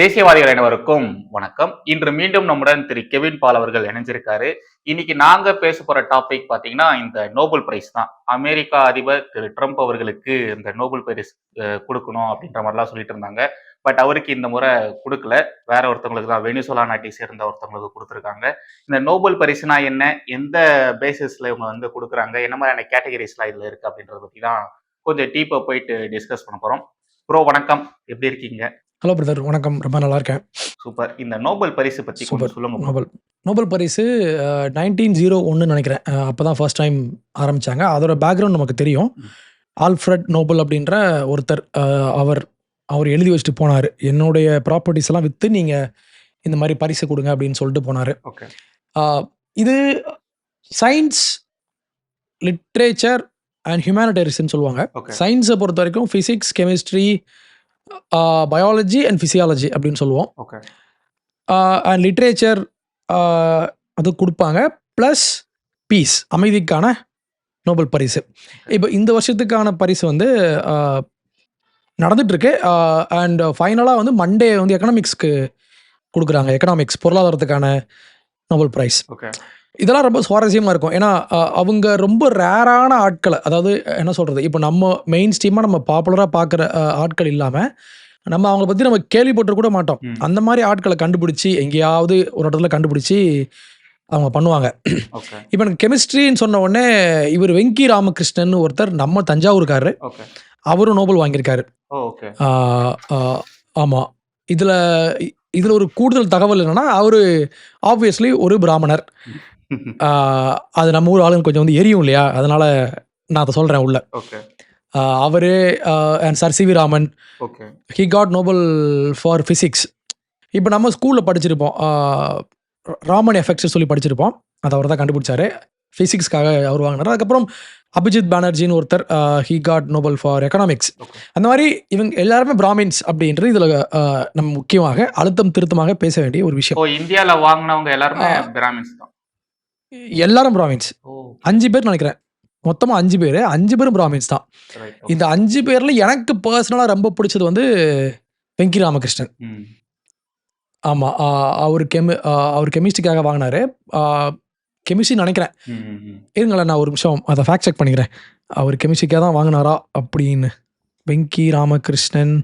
தேசியவாதிகள் அனைவருக்கும் வணக்கம். இன்று மீண்டும் நம்முடன் திரு கெவின் பால் அவர்கள் இணைஞ்சிருக்காரு. இன்னைக்கு நாங்க பேச போற டாபிக் பாத்தீங்கன்னா இந்த நோபல் பிரைஸ் தான். அமெரிக்கா அதிபர் திரு ட்ரம்ப் அவர்களுக்கு இந்த நோபல் பிரைஸ் கொடுக்கணும் அப்படின்ற மாதிரிலாம் சொல்லிட்டு இருந்தாங்க. பட் அவருக்கு இந்த முறை கொடுக்கல. வேற ஒருத்தவங்களுக்கு தான். வெனிசோலா நாட்டை சேர்ந்த ஒருத்தவங்களுக்கு கொடுத்துருக்காங்க. இந்த நோபல் பரிசுனா என்ன? எந்த பேசிஸ்ல இவங்க வந்து கொடுக்குறாங்க? என்ன மாதிரியான கேட்டகரிஸ்லாம் இதுல இருக்கு அப்படின்றத பத்தி தான் கொஞ்சம் டீப்பா போயிட்டு டிஸ்கஸ் பண்ண போறோம். ப்ரோ வணக்கம். எப்படி இருக்கீங்க? ஹலோ பிரதர் வணக்கம். ரொம்ப நல்லா இருக்கேன் சூப்பர் இந்த நோபல் பரிசு கொஞ்சம் சூப்பர் சொல்லுங்க. நோபல் நோபல் பரிசு நைன்டீன் ஜீரோ ஒன்று நினைக்கிறேன். அப்போ தான் ஃபர்ஸ்ட் டைம் ஆரம்பித்தாங்க அதோட பேக்ரவுண்ட் நமக்கு தெரியும். ஆல்ஃப்ரட் நோபல் அப்படின்ற ஒருத்தர் அவர் அவர் எழுதி வச்சுட்டு போனார். என்னுடைய ப்ராப்பர்ட்டிஸ் எல்லாம் விற்று நீங்கள் இந்த மாதிரி பரிசு கொடுங்க அப்படின்னு சொல்லிட்டு போனார். ஓகே இது சயின்ஸ் லிட்ரேச்சர் அண்ட் ஹியூமனிடேரிஸ்ன்னு சொல்லுவாங்க. சயின்ஸை பொறுத்த வரைக்கும் physics chemistry biology and physiology அப்படின்னு சொல்லுவோம். ஓகே அண்ட் லிட்ரேச்சர் அது கொடுப்பாங்க. ப்ளஸ் பீஸ் அமைதிக்கான நோபல் பரிசு. இப்போ இந்த வருஷத்துக்கான பரிசு வந்து ஆஹ், நடந்துட்டு இருக்கு அண்ட் ஃபைனலாக வந்து மண்டே வந்து எக்கனாமிக்ஸ்க்கு கொடுக்குறாங்க. எக்கனாமிக்ஸ் பொருளாதாரத்துக்கான நோபல் ப்ரைஸ் ஓகே இதெல்லாம் ரொம்ப சுவாரஸ்யமாக இருக்கும். ஏன்னா அவங்க ரொம்ப ரேரான ஆட்களை அதாவது என்ன சொல்கிறது இப்போ நம்ம மெயின் ஸ்ட்ரீமாக நம்ம பாப்புலராக பார்க்குற ஆட்கள் இல்லாமல் நம்ம அவங்கள பற்றி நம்ம கேள்விப்பட்டு கூட மாட்டோம். அந்த மாதிரி ஆட்களை கண்டுபிடிச்சி எங்கேயாவது ஒரு இடத்துல கண்டுபிடிச்சி அவங்க பண்ணுவாங்க. இப்போ எனக்கு கெமிஸ்ட்ரின்னு சொன்ன உடனே இவர் வெங்கி ராமகிருஷ்ணன் ஒருத்தர் நம்ம தஞ்சாவூர்காரரு ஓகே. அவரும் நோபல் வாங்கியிருக்காரு. ஆமாம் இதில் இதில் ஒரு கூடுதல் தகவல் என்னன்னா அவர் ஆப்வியஸ்லி ஒரு பிராமணர். அது நம்ம ஊர் ஆளுங்க கொஞ்சம் வந்து எரியும் இல்லையா? அதனால நான் அதை சொல்கிறேன் உள்ள. அவரு and sir C V Raman he got Nobel for physics இப்போ நம்ம ஸ்கூலில் படிச்சிருப்போம். ராமன் எஃபெக்ட்ஸ் சொல்லி படிச்சிருப்போம். அதை அவர் தான் கண்டுபிடிச்சாரு. ஃபிசிக்ஸ்க்காக அவர் வாங்கினார். அதுக்கப்புறம் அபிஜித் பானர்ஜின்னு ஒருத்தர் he got Nobel for economics. அந்த மாதிரி இவங்க எல்லாருமே பிராமின்ஸ் அப்படின்றது இதில் நம்ம முக்கியமாக அழுத்தம் திருத்தமாக பேச வேண்டிய ஒரு விஷயம். ஓ இந்தியால வாங்குனவங்க எல்லாருமே. பிராமின்ஸ் தான். எல்லாரும் பிராமின்ஸ் அஞ்சு பேர் நினைக்கிறேன். மொத்தமாக அஞ்சு பேர். அஞ்சு பேரும் பிராமின்ஸ் தான். இந்த அஞ்சு பேர்ல எனக்கு பர்சனலாக ரொம்ப பிடிச்சது வந்து வெங்கி ராமகிருஷ்ணன். ஆமாம் அவர் கெமி அவர் கெமிஸ்ட்ரிக்காக வாங்கினாரு. கெமிஸ்ட்ரி நினைக்கிறேன். இருங்களேன் நான் ஒரு நிமிஷம் அதை ஃபேக்ட் செக் பண்ணிக்கிறேன். அவர் கெமிஸ்ட்ரிக்காக தான் வாங்கினாரா அப்படின்னு. Venki Ramakrishnan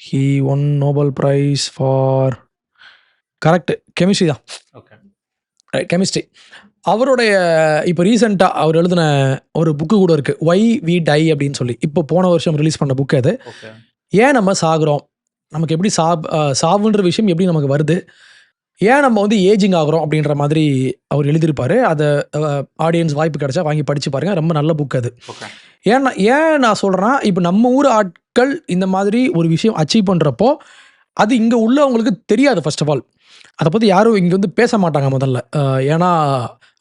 he won Nobel prize for correct chemistry தான். ஓகே கெமிஸ்ட்ரி அவருடைய இப்போ ரீசெண்டாக அவர் எழுதின ஒரு புக்கு கூட இருக்குது ஒய் வி டை அப்படின்னு சொல்லி. இப்போ போன வருஷம் ரிலீஸ் பண்ண புக்கு அது. ஏன் நம்ம சாகுறோம்? நமக்கு எப்படி சா அஹ் சாவுன்ற விஷயம் எப்படி நமக்கு வருது? ஏன் நம்ம வந்து ஏஜிங் ஆகுறோம் அப்படின்ற மாதிரி அவர் எழுதியிருப்பாரு. அதை ஆடியன்ஸ் வாய்ப்பு கிடைச்சா வாங்கி படிச்சு பாருங்க. ரொம்ப நல்ல புக் அது. ஓகே ஏன் நான் ஏன் நான் சொல்கிறேன்னா இப்போ நம்ம ஊர் ஆட்கள் இந்த மாதிரி ஒரு விஷயம் அச்சீவ் பண்ணுறப்போ அது இங்கே உள்ளவங்களுக்கு தெரியாது ஃபர்ஸ்ட் ஆஃப் ஆல் அதை பற்றி யாரும் இங்கே வந்து பேச மாட்டாங்க முதல்ல. ஏன்னா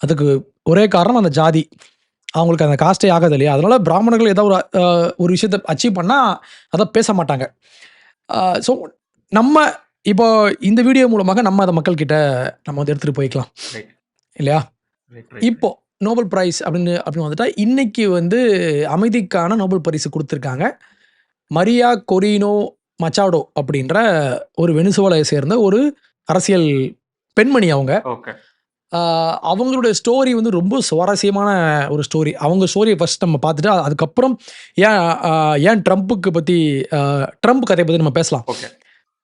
அதுக்கு ஒரே காரணம் அந்த ஜாதி. அவங்களுக்கு அந்த காஸ்டே ஆகாது இல்லையா? அதனால பிராமணர்கள் ஏதோ ஒரு ஒரு விஷயத்தை அச்சீவ் பண்ணால் அதை பேச மாட்டாங்க. ஸோ நம்ம இப்போ இந்த வீடியோ மூலமாக நம்ம அதை மக்கள்கிட்ட நம்ம வந்து எடுத்துகிட்டு போய்க்கலாம். இல்லையா? இப்போ நோபல் பிரைஸ் அப்படின்னு அப்படின்னு வந்துட்டா இன்னைக்கு வந்து அமைதிக்கான நோபல் பரிசு கொடுத்துருக்காங்க. மரியா கொரினோ மச்சாடோ அப்படின்ற ஒரு வெனிசுவலை சேர்ந்த ஒரு அரசியல் பெண்மணி அவங்க. அவங்களுடைய ஸ்டோரி வந்து ரொம்ப சுவாரஸ்யமான ஒரு ஸ்டோரி அவங்க ஸ்டோரியை ஃபர்ஸ்ட் நம்ம பார்த்துட்டு அதுக்கப்புறம் ஏன் ஏன் ட்ரம்ப்புக்கு பற்றி ட்ரம்ப் கதையை பற்றி நம்ம பேசலாம். Okay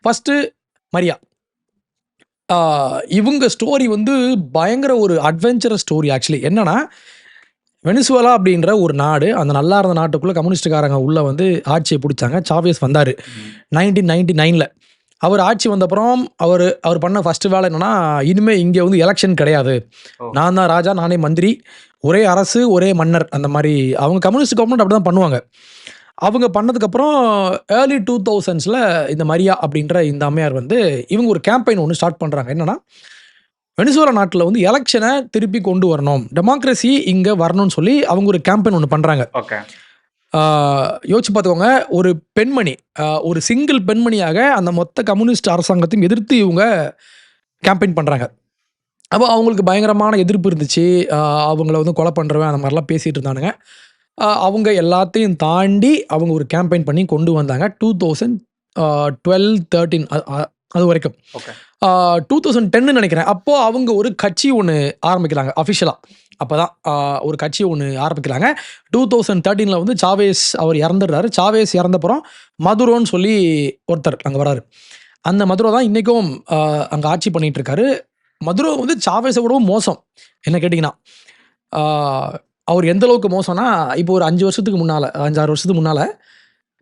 first Maria. இவங்க ஸ்டோரி வந்து பயங்கர ஒரு அட்வென்ச்சரஸ் ஸ்டோரி ஆக்சுவலி என்னன்னா வெனிசுவலா அப்படின்ற ஒரு நாடு அந்த நல்லா இருந்த நாட்டுக்குள்ளே கம்யூனிஸ்டுக்காரங்க உள்ளே வந்து ஆட்சியை பிடிச்சாங்க. சாவியஸ் வந்தார். நைன்டீன் நைன்டி நைனில் அவர் ஆட்சி வந்தப்புறம் அவர் அவர் பண்ண ஃபர்ஸ்ட் வேலை என்னன்னா இனிமேல் இங்கே வந்து எலெக்ஷன் கிடையாது. நான் தான் ராஜா நானே மந்திரி ஒரே அரசு ஒரே மன்னர் அந்த மாதிரி. அவங்க கம்யூனிஸ்ட் கவர்மெண்ட் அப்படி தான் பண்ணுவாங்க. அவங்க பண்ணதுக்கப்புறம் ஏர்லி டூ தௌசண்ட்ஸில் இந்த மரியா அப்படின்ற இந்த அம்மையார் வந்து இவங்க ஒரு கேம்பெயின் ஒன்று ஸ்டார்ட் பண்ணுறாங்க என்னன்னா வெனிசுவலா நாட்டில் வந்து எலெக்ஷனை திருப்பி கொண்டு வரணும். டெமோக்ரஸி இங்கே வரணும்னு சொல்லி அவங்க ஒரு கேம்பெயின் ஒன்று பண்ணுறாங்க ஓகே யோசிச்சு பார்த்துக்கோங்க. ஒரு பெண்மணி ஒரு சிங்கிள் பெண்மணியாக அந்த மொத்த கம்யூனிஸ்ட் அரசாங்கத்தையும் எதிர்த்து இவங்க கேம்பெயின் பண்ணுறாங்க அப்போ அவங்களுக்கு பயங்கரமான எதிர்ப்பு இருந்துச்சு. அவங்கள வந்து கொலை பண்ணுறவன் அந்த மாதிரிலாம் பேசிகிட்டு இருந்தானுங்க. அவங்க எல்லாத்தையும் தாண்டி அவங்க ஒரு கேம்பெயின் பண்ணி கொண்டு வந்தாங்க. டூ தௌசண்ட் டுவெல் தேர்ட்டீன் அது வரைக்கும். டூ தௌசண்ட் டென்னு நினைக்கிறேன். அப்போ அவங்க ஒரு கட்சி ஒன்று ஆரம்பிக்கிறாங்க அஃபிஷியலாக அப்போ தான் ஒரு கட்சி ஒன்று ஆரம்பிக்கிறாங்க. டூ தௌசண்ட் தேர்ட்டீனில் வந்து சாவேஸ் அவர் இறந்துடுறாரு. சாவேஸ் இறந்தப்புறம் மதுரோன்னு சொல்லி ஒருத்தர் அங்கே வராரு. அந்த மதுரோ தான் இன்றைக்கும் அங்கே ஆட்சி பண்ணிட்டு இருக்காரு மதுரோ வந்து சாவேஸை விடவும் மோசம். என்ன கேட்டிங்கன்னா அவர் எந்த அளவுக்கு மோசம்னா இப்போ ஒரு அஞ்சு வருஷத்துக்கு முன்னால் அஞ்சாறு வருஷத்துக்கு முன்னால்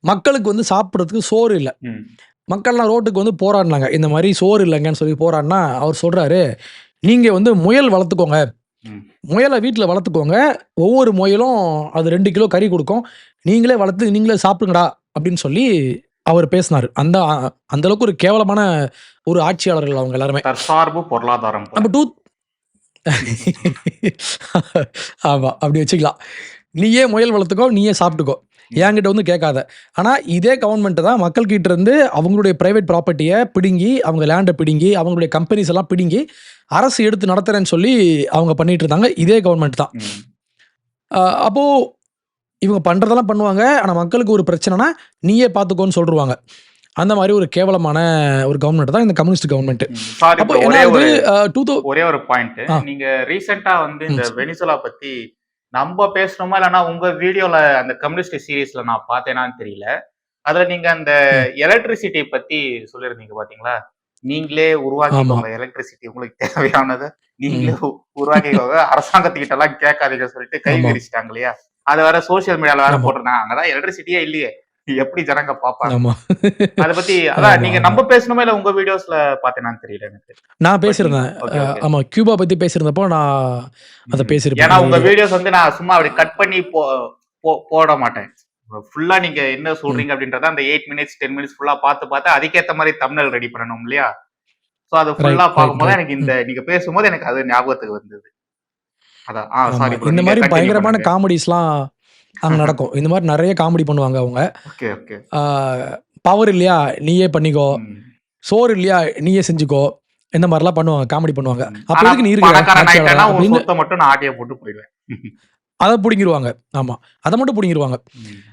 மக்களுக்கு வந்து சாப்பிட்றதுக்கு சோறு இல்லை. மக்கள்லாம் ரோட்டுக்கு வந்து போராடினாங்க. இந்த மாதிரி சோறு இல்லைங்கன்னு சொல்லி போராடினா அவர் சொல்கிறாரு நீங்கள் வந்து முயல் வளர்த்துக்கோங்க. முயலை வீட்டில் வளர்த்துக்கோங்க. ஒவ்வொரு முயலும் அது ரெண்டு கிலோ கறி கொடுக்கும். நீங்களே வளர்த்து நீங்களே சாப்பிடுங்கடா அப்படின்னு சொல்லி அவர் பேசினார். அந்த அந்த அளவுக்கு ஒரு கேவலமான ஒரு ஆட்சியாளர்கள் அவங்க எல்லாருமே. தற்சார்பு பொருளாதாரம். நம்ம டூ ஆமாம் அப்படி வச்சுக்கலாம். நீயே முயல் வளர்த்துக்கோ நீயே சாப்பிட்டுக்கோ. என்கிட்ட வந்து கேட்காத. ஆனால் இதே கவர்மெண்ட் தான் மக்கள்கிட்ட இருந்து அவங்களுடைய ப்ரைவேட் ப்ராப்பர்ட்டியை பிடுங்கி அவங்க லேண்டை பிடுங்கி அவங்களுடைய கம்பெனிஸ் எல்லாம் பிடுங்கி அரசு எடுத்து நடத்துறேன்னு சொல்லி அவங்க பண்ணிட்டு இருந்தாங்க. இதே கவர்மெண்ட் தான். ம். ஆஹ் அப்போ இவங்க பண்றதெல்லாம் பண்ணுவாங்க. ஆனா மக்களுக்கு ஒரு பிரச்சனைனா நீயே பார்த்துக்கோன்னு சொல்லிடுவாங்க அந்த மாதிரி ஒரு கேவலமான ஒரு கவர்மெண்ட் தான் இந்த கம்யூனிஸ்ட் கவர்மெண்ட் சாரி அப்போ ஒரே ஒரு பாயிண்ட். நீங்க ரீசெண்டா வந்து இந்த. வெனிசுலா பத்தி நம்ம பேசணுமா இல்லைன்னா உங்க வீடியோல அந்த கம்யூனிஸ்ட் சீரீஸ்ல நான் பார்த்தேனான்னு தெரியல. அதுல நீங்க அந்த எலக்ட்ரிசிட்டி பத்தி சொல்லியிருந்தீங்க பாத்தீங்களா? நீங்களே உருவாக்கிக்கோங்க எலக்ட்ரிசிட்டி உங்களுக்கு தேவையானதை. நீங்களே உருவாக்கிக்கோங்க. அரசாங்கத்துக்கிட்ட எல்லாம் கேட்காதீங்க சொல்லிட்டு கை. விரிச்சிட்டாங்க இல்லையா? அது வேற சோசியல் மீடியால வேற. போட்டிருந்தாங்க. அங்கதான் எலக்ட்ரிசிட்டியே இல்லையே. எப்படி ஜனங்க பாப்பாங்க? அத பத்தி அதான் நீங்க. நம்ம பேசணுமா இல்ல உங்க வீடியோஸ்ல பார்த்தேனான்னு தெரியல எனக்கு. நான் பேசியிருந்தேன். ஆமா கியூபா பத்தி பேசியிருந்தப்போ நான் அதை ஏன்னா உங்க. வீடியோஸ் வந்து நான் சும்மா அப்படி கட் பண்ணி போட மாட்டேன். ஃபுல்லா நீங்க என்ன சொல்றீங்க அப்படின்றத அந்த எயிட் மினிட்ஸ் டென் மினிட்ஸ் ஃபுல்லா பார்த்து பார்த்து அதுக்கேத்த மாதிரி தமிழ் ரெடி பண்ணணும் இல்லையா? சோ அது ஃபுல்லா பார்க்கும்போது. எனக்கு இந்த நீங்க பேசும்போது எனக்கு அது ஞாபகத்துக்கு வந்தது. அதான். சாரி இந்த மாதிரி பயங்கரமான காமெடிஸ்லாம் அங்க நடக்கும். இந்த மாதிரி நிறைய காமெடி பண்ணுவாங்க அவங்க. பவர் இல்லையா நீயே பண்ணிக்கோ. சோறு இல்லையா நீயே செஞ்சுக்கோ. இந்த மாதிரிலாம் பண்ணுவாங்க காமெடி பண்ணுவாங்க. அப்ப எதுக்கு நீ சொத்தை மட்டும் நான் ஆட்டிய போட்டு போயிடுவேன். அதை பிடிங்கிருவாங்க. ஆமா. அதை மட்டும் பிடிங்கிருவாங்க.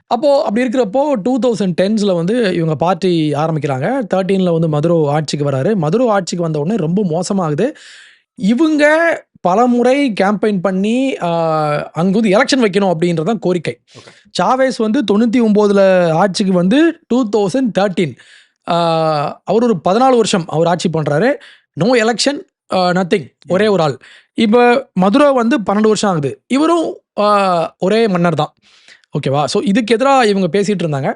அப்போ அப்படி இருக்கிறப்போ டூ தௌசண்ட் டென்ஸ்ல வந்து இவங்க பார்ட்டி ஆரம்பிக்கிறாங்க. தேர்ட்டீன்ல வந்து மதுரோ ஆட்சிக்கு வராரு. மதுரோ ஆட்சிக்கு வந்த உடனே ரொம்ப மோசமாகுது. இவங்க பல முறை கேம்பெயின் பண்ணி அங்க வந்து எலெக்ஷன் வைக்கணும் அப்படின்றது தான் கோரிக்கை. சாவேஸ் வந்து தொண்ணூற்றி ஒம்போதுல ஆட்சிக்கு வந்து டூ தௌசண்ட் தேர்ட்டீன் அவர் ஒரு பதினாலு வருஷம் அவர் ஆட்சி பண்றாரு. நோ எலெக்ஷன் நத்திங் ஒரே ஒரு ஆள். இப்போ மதுரை வந்து பன்னெண்டு வருஷம் ஆகுது. இவரும் ஒரே மன்னர் தான். ஓகேவா ஸோ இதுக்கு எதிராக இவங்க பேசிட்டு இருந்தாங்க.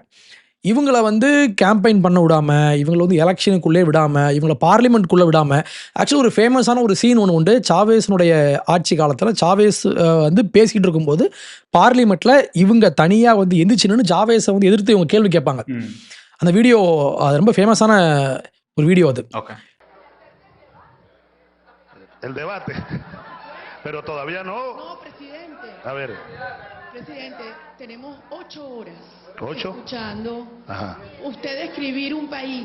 இவங்கள வந்து கேம்பெயின் பண்ண விடாம இவங்களை வந்து எலெக்ஷனுக்குள்ளே விடாம இவங்கள பார்லிமெண்ட்குள்ளே விடாம ஆக்சுவலி ஒரு ஃபேமஸான ஒரு சீன் ஒன்று உண்டு சாவேஸினுடைய ஆட்சி காலத்தில் சாவேஸ் வந்து பேசிக்கிட்டு இருக்கும்போது பார்லிமெண்ட்டில் இவங்க தனியாக வந்து எந்திரிச்சுன்னு சாவேஸை வந்து எதிர்த்து இவங்க கேள்வி கேட்பாங்க. அந்த வீடியோ அது ரொம்ப ஃபேமஸான ஒரு வீடியோ அது okay el debate. Pero todavía no. No, presidente. A ver, Presidente, tenemos ocho horas ¿Ocho? escuchando ajá. usted describir un país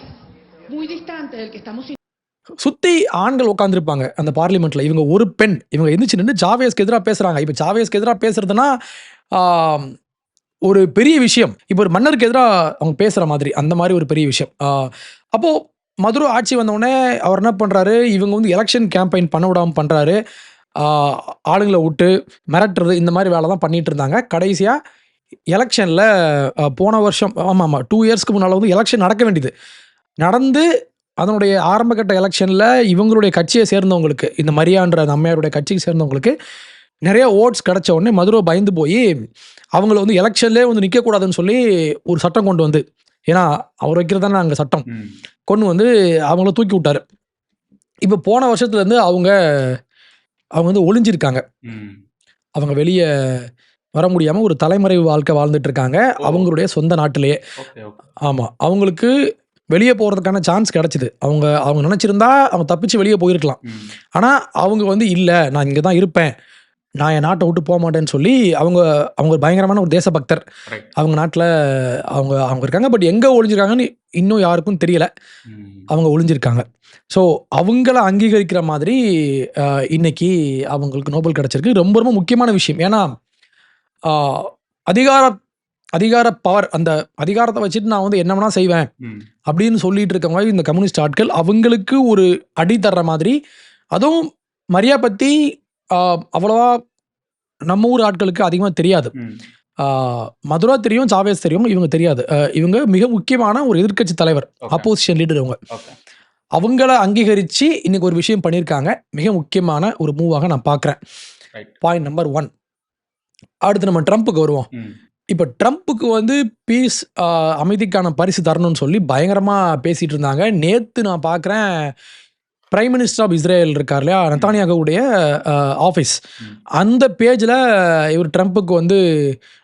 muy distante del que estamos சுற்றி ஆண்கள் உட்காந்துருப்பாங்க அந்த பார்லிமெண்ட்டில் இவங்க ஒரு பெண். இவங்க எந்திரிச்சு நின்று சாவேஸ்க்கு எதிராக பேசுகிறாங்க இப்போ சாவேஸ்க்கு எதிராக பேசுறதுன்னா ஒரு பெரிய விஷயம். இப்போ ஒரு மன்னருக்கு எதிராக அவங்க பேசுகிற மாதிரி அந்த மாதிரி ஒரு பெரிய விஷயம். அப்போது மதுரை ஆட்சி வந்தவுடனே அவர் என்ன பண்ணுறாரு இவங்க வந்து எலெக்ஷன் கேம்பெயின் பண்ண விடாமல் பண்ணுறாரு ஆளுங்களை விட்டு மிரட்டுறது இந்த மாதிரி வேலை தான் பண்ணிட்டு இருந்தாங்க கடைசியாக எலெக்ஷனில் போன வருஷம் ஆமாம் ஆமாம் டூ இயர்ஸ்க்கு முன்னால் வந்து எலெக்ஷன் நடக்க வேண்டியது. நடந்து அதனுடைய ஆரம்பகட்ட எலெக்ஷனில் இவங்களுடைய கட்சியை சேர்ந்தவங்களுக்கு இந்த மரியான்ற அந்த அம்மையாருடைய கட்சியை சேர்ந்தவங்களுக்கு நிறைய ஓட்ஸ் கிடைச்ச உடனே மதுரை பயந்து போய் அவங்கள வந்து எலெக்ஷன்லேயே வந்து நிற்கக்கூடாதுன்னு சொல்லி ஒரு சட்டம் கொண்டு வந்து ஏன்னா அவர் வைக்கிறது தானே அங்கே சட்டம். கொண்டு வந்து அவங்கள தூக்கி விட்டாரு. இப்போ போன வருஷத்துலேருந்து அவங்க அவங்க வந்து ஒளிஞ்சிருக்காங்க. அவங்க வெளியே வர முடியாமல் ஒரு தலைமறைவு வாழ்க்கை வாழ்ந்துட்டு இருக்காங்க. அவங்களுடைய சொந்த நாட்டிலேயே. ஆமாம் அவங்களுக்கு வெளியே போகிறதுக்கான சான்ஸ் கிடச்சிது. அவங்க அவங்க நினச்சிருந்தா அவங்க தப்பிச்சு வெளியே போயிருக்கலாம். ஆனால் அவங்க வந்து இல்லை நான் இங்கே தான் இருப்பேன். நான் என் நாட்டை விட்டு போக மாட்டேன்னு சொல்லி அவங்க அவங்க ஒரு பயங்கரமான ஒரு தேசபக்தர். அவங்க நாட்டில் அவங்க அவங்க இருக்காங்க. பட் எங்கே ஒளிஞ்சிருக்காங்கன்னு இன்னும் யாருக்கும் தெரியல. அவங்க ஒளிஞ்சிருக்காங்க. ஸோ அவங்கள அங்கீகரிக்கிற மாதிரி இன்னைக்கு அவங்களுக்கு நோபல் கிடச்சிருக்கு. ரொம்ப ரொம்ப முக்கியமான விஷயம். ஏன்னா அதிகார அதிகார பவர் அந்த அதிகாரத்தை வச்சுட்டு நான் வந்து என்ன வேணா செய்வேன். அப்படின்னு சொல்லிட்டு இருக்கவங்க இந்த கம்யூனிஸ்ட் ஆட்கள் அவங்களுக்கு ஒரு அடி தர்ற மாதிரி. அதுவும் மரியா பற்றி அவ்வளோவா நம்ம ஊர் ஆட்களுக்கு அதிகமாக தெரியாது. மதுரா தெரியும் சாவேஸ் தெரியும் இவங்க தெரியாது. இவங்க மிக முக்கியமான ஒரு எதிர்க்கட்சி தலைவர் Okay. அப்போசிஷன் லீடர் இவங்க. அவங்கள அங்கீகரித்து இன்னைக்கு ஒரு விஷயம் பண்ணியிருக்காங்க மிக முக்கியமான ஒரு மூவாக நான் பார்க்குறேன். பாயிண்ட் நம்பர் ஒன் அடுத்து நம்ம ட்ரம்ப்புக்கு வருவோம். இப்போ ட்ரம்ப்புக்கு வந்து பீஸ் அமைதிக்கான பரிசு தரணும்னு சொல்லி பயங்கரமாக பேசிட்டு இருந்தாங்க. நேற்று நான் பார்க்குறேன் பிரைம் மினிஸ்டர் ஆஃப் இஸ்ரேல் இருக்கார் இல்லையா? நத்தானியாகவுடைய ஆஃபீஸ். அந்த பேஜில் இவர் ட்ரம்ப்புக்கு வந்து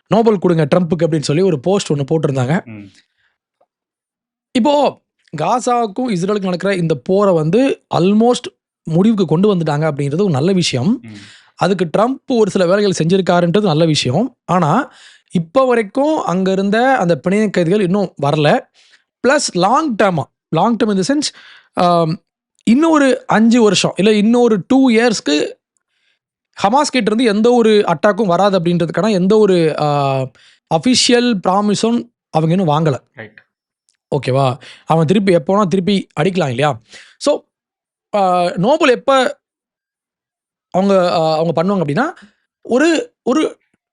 நோபல் கொடுங்க ட்ரம்ப்புக்கு அப்படின்னு சொல்லி ஒரு போஸ்ட் ஒன்று போட்டிருந்தாங்க. ம். காசாவுக்கும் இஸ்ரேலுக்கும் நடக்கிற இந்த போரை வந்து ஆல்மோஸ்ட் முடிவுக்கு கொண்டு வந்துட்டாங்க அப்படின்றது ஒரு நல்ல விஷயம். அதுக்கு ட்ரம்ப் ஒரு சில வேலைகள் செஞ்சிருக்காருன்றது நல்ல விஷயம். ஆனால் இப்போ வரைக்கும் அங்கே இருந்த அந்த பிணைய கைதிகள் இன்னும் வரல. ப்ளஸ் லாங் டேர்மாக லாங் டேர்ம் இந்த சென்ஸ் இன்னொரு அஞ்சு வருஷம் இல்லை இன்னொரு டூ இயர்ஸ்க்கு ஹமாஸ் கிட்ட இருந்து எந்த ஒரு அட்டாக்கும் வராது அப்படின்றதுக்கான எந்த ஒரு அஃபிஷியல் ப்ராமிஸும் அவங்க இன்னும் வாங்கலை. ரைட் ஓகேவா? அவன் திருப்பி எப்போனா திருப்பி அடிக்கலாம் இல்லையா? ஸோ நோபல் எப்போ அவங்க அவங்க பண்ணுவாங்க அப்படின்னா ஒரு ஒரு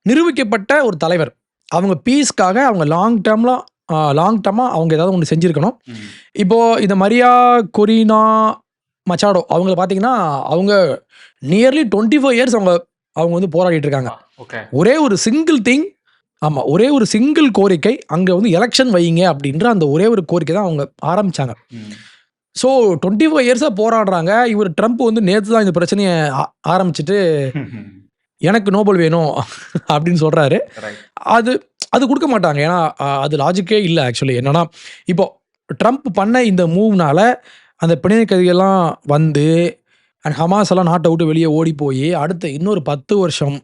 நிரூபிக்கப்பட்ட ஒரு தலைவர். அவங்க பீஸ்க்காக அவங்க லாங் டேர்ம்லாம் லாங் டேர்மாக அவங்க ஏதாவது ஒன்று செஞ்சுருக்கணும். ம். இப்போ இந்த மரியா கொரினா மச்சாடோ அவங்கள பார்த்தீங்கன்னா அவங்க நியர்லி டுவெண்ட்டி ஃபைவ் இயர்ஸ் அவங்க அவங்க வந்து போராடிட்டு இருக்காங்க. ஒரே ஒரு சிங்கிள் திங் ஆமாம் ஒரே ஒரு சிங்கிள் கோரிக்கை அங்கே வந்து எலெக்ஷன் வைங்க அப்படின்ற அந்த ஒரே ஒரு கோரிக்கை தான் அவங்க ஆரம்பிச்சாங்க. ம். ஸோ டுவெண்ட்டி ஃபைவ் இயர்ஸாக போராடுறாங்க. இவர் ட்ரம்ப் வந்து நேற்று தான் இந்த பிரச்சனையை ஆரம்பிச்சிட்டு எனக்கு நோபல் வேணும் அப்படின்னு சொல்கிறாரு அது அது கொடுக்க மாட்டாங்க. ஏன்னா அது லாஜிக்கே இல்லை ஆக்சுவலி என்னன்னா இப்போ ட்ரம்ப் பண்ண இந்த மூவ்னால அந்த பிணைய கைதிகள்லாம் வந்து அண்ட் ஹமாஸ் எல்லாம் நாட்டை விட்டு வெளியே ஓடி போய் அடுத்த இன்னொரு பத்து வருஷம்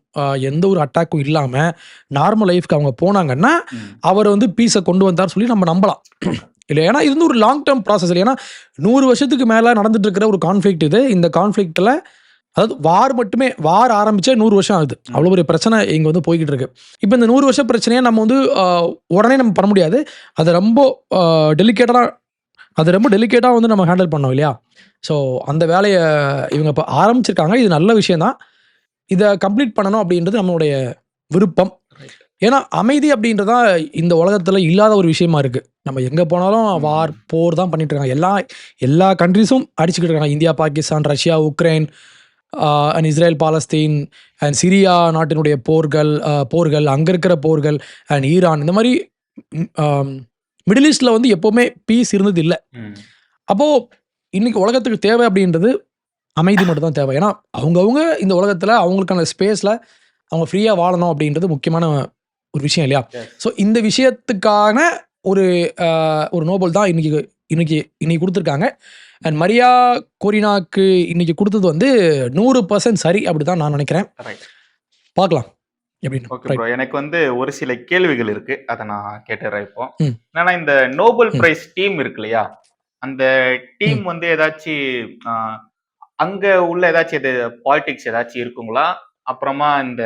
எந்த ஒரு அட்டாக்கும் இல்லாமல் நார்மல் லைஃப்க்கு அவங்க போனாங்கன்னா. அவர் வந்து பீஸை கொண்டு வந்தார் சொல்லி நம்ம நம்பலாம். இல்லை ஏன்னா இது வந்து ஒரு லாங் டேர்ம் ப்ராசஸ் இல்லை. ஏன்னா நூறு வருஷத்துக்கு மேலே நடந்துட்டு இருக்கிற ஒரு கான்ஃப்ளிக்ட் இது. இந்த கான்ஃப்ளிக்ட்டில் அதாவது வார் மட்டுமே வார் ஆரம்பிச்சே நூறு வருஷம் ஆகுது. அவ்வளோ ஒரு பிரச்சனை இங்கே வந்து போய்கிட்டு இருக்கு. இப்போ இந்த நூறு வருஷ பிரச்சனையை நம்ம வந்து உடனே நம்ம பண்ண முடியாது. அதை ரொம்ப டெலிகேட்டடாக அது ரொம்ப டெலிகேட்டாக வந்து நம்ம ஹேண்டில் பண்ணோம் இல்லையா? ஸோ அந்த வேலையை இவங்க இப்போ ஆரம்பிச்சிருக்காங்க. இது நல்ல விஷயம்தான். இதை கம்ப்ளீட் பண்ணணும் அப்படின்றது நம்மளுடைய விருப்பம். ஏன்னா அமைதி அப்படின்றதா இந்த உலகத்தில் இல்லாத ஒரு விஷயமா இருக்கு. நம்ம எங்கே போனாலும் வார் போர் தான் பண்ணிட்டு இருக்காங்க. எல்லா எல்லா கண்ட்ரிஸும் அடிச்சுக்கிட்டு இருக்காங்க. India Pakistan Russia Ukraine and Israel Palestine and Syria நாட்டினுடைய போர்கள் போர்கள் அங்கே இருக்கிற போர்கள் அண்ட் ஈரான் இந்த மாதிரி மிடில் ஈஸ்டில் வந்து எப்போவுமே பீஸ் இருந்தது இல்லை. அப்போது இன்னைக்கு உலகத்துக்கு தேவை அப்படின்றது அமைதி மட்டும் தான் தேவை ஏன்னா அவங்கவுங்க இந்த உலகத்தில் அவங்களுக்கான ஸ்பேஸில் அவங்க ஃப்ரீயாக வாழணும் அப்படின்றது முக்கியமான ஒரு விஷயம் இல்லையா. ஸோ இந்த விஷயத்துக்கான ஒரு ஒரு நோபல் தான் இன்னைக்கு இன்னைக்கு இன்னைக்கு கொடுத்துருக்காங்க அண்ட் மரியா கொரினாக்கு இன்னைக்கு கொடுத்தது வந்து நூறு பர்சன்ட் சரி அப்படி தான் நான் நினைக்கிறேன். பார்க்கலாம். ப்ரோ எனக்கு வந்து ஒரு சில கேள்விகள் இருக்கு. அதை நான் கேட்டுறேன் இப்போ. என்னன்னா இந்த நோபல். பிரைஸ் டீம் இருக்கு இல்லையா? அந்த டீம் வந்து ஏதாச்சும் அங்க உள்ள ஏதாச்சும் இது பாலிடிக்ஸ் ஏதாச்சும் இருக்குங்களா? அப்புறமா இந்த